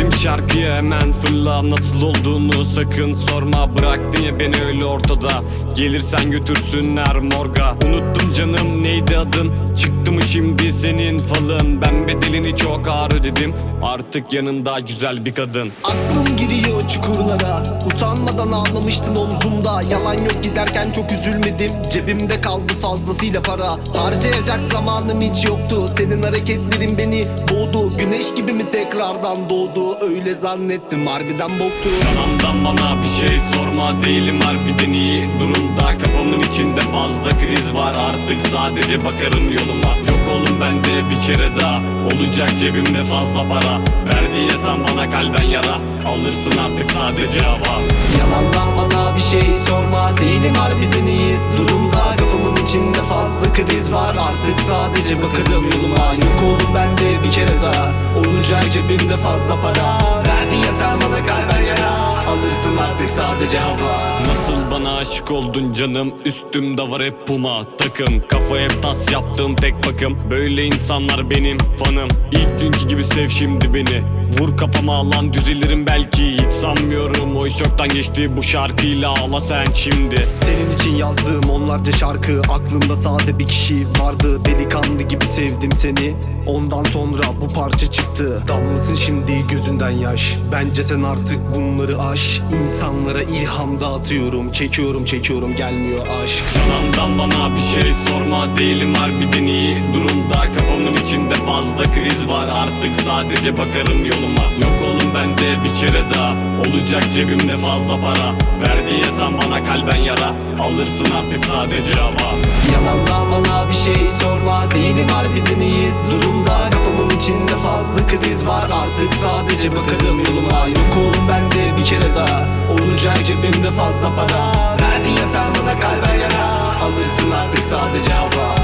Girdim şarkıya hemen fırla. Nasıl olduğunu sakın sorma. Bıraktın ya beni öyle ortada. Gelirsen götürsünler morga. Unuttum canım neydi adın? Çıktı mı şimdi senin falın? Ben bedelini çok ağır ödedim. Artık yanımda güzel bir kadın. Aklım giriyor çukurlara. Utanmadan ağlamıştın omzumda. Yalan yok giderken çok üzülmedim. Cebimde kaldı fazlasıyla para. Harcayacak zamanım hiç yoktu. Senin hareketlerin beni boğdu. Güneş gibi mi tekrardan doğdu? Öyle zannettim harbiden boktu. Yalandan bana bir şey sorma Değilim harbiden iyi durumda. Kafamın içinde fazla kriz var. Artık sadece bakarım yoluma. Yok oğlum bende bir kere daha Olacak cebimde fazla para Sen bana kalben yara. Alırsın artık sadece hava. Yalandan bana bir şey sorma. Değilim harbiden iyi. Durumda Kafamın içinde fazla kriz var. Artık sadece bakarım yoluma. Yok oğlum bende bir kere daha. Olacak cebimde fazla para. Verdin ya sen bana kalben yara. Alırsın artık sadece hava. Nasıl bana aşık oldun canım? Üstümde var hep puma takım. Kafa hep tas yaptığım tek bakım. Böyle insanlar benim fanım. İlk günkü gibi sev şimdi beni Vur kafama alan düzelirim belki. Hiç sanmıyorum o iş çoktan geçti. Bu şarkıyla ağla sen şimdi. Senin için yazdığım onlarca şarkı Aklımda sade bir kişi vardı. Delikanlı gibi sevdim seni. Ondan sonra bu parça çıktı. Damlasın şimdi gözünden yaş. Bence sen artık bunları aş. İnsanlara ilham dağıtıyorum. Çekiyorum çekiyorum gelmiyor aşk. Yalandan bana bir şey sorma. Değilim harbiden iyi Artık sadece bakarım yoluma. Yok oğlum bende bir kere daha. Olacak cebimde fazla para. Verdiği sen bana kalben yara. Alırsın artık sadece hava. Yalandan bana bir şey sorma. Değilim harbiden iyi. Durumda Kafamın içinde fazla kriz var. Artık sadece bakarım yoluma. Yok oğlum bende bir kere daha. Olacak cebimde fazla para. Verdin ya sen bana kalben yara. Alırsın artık sadece hava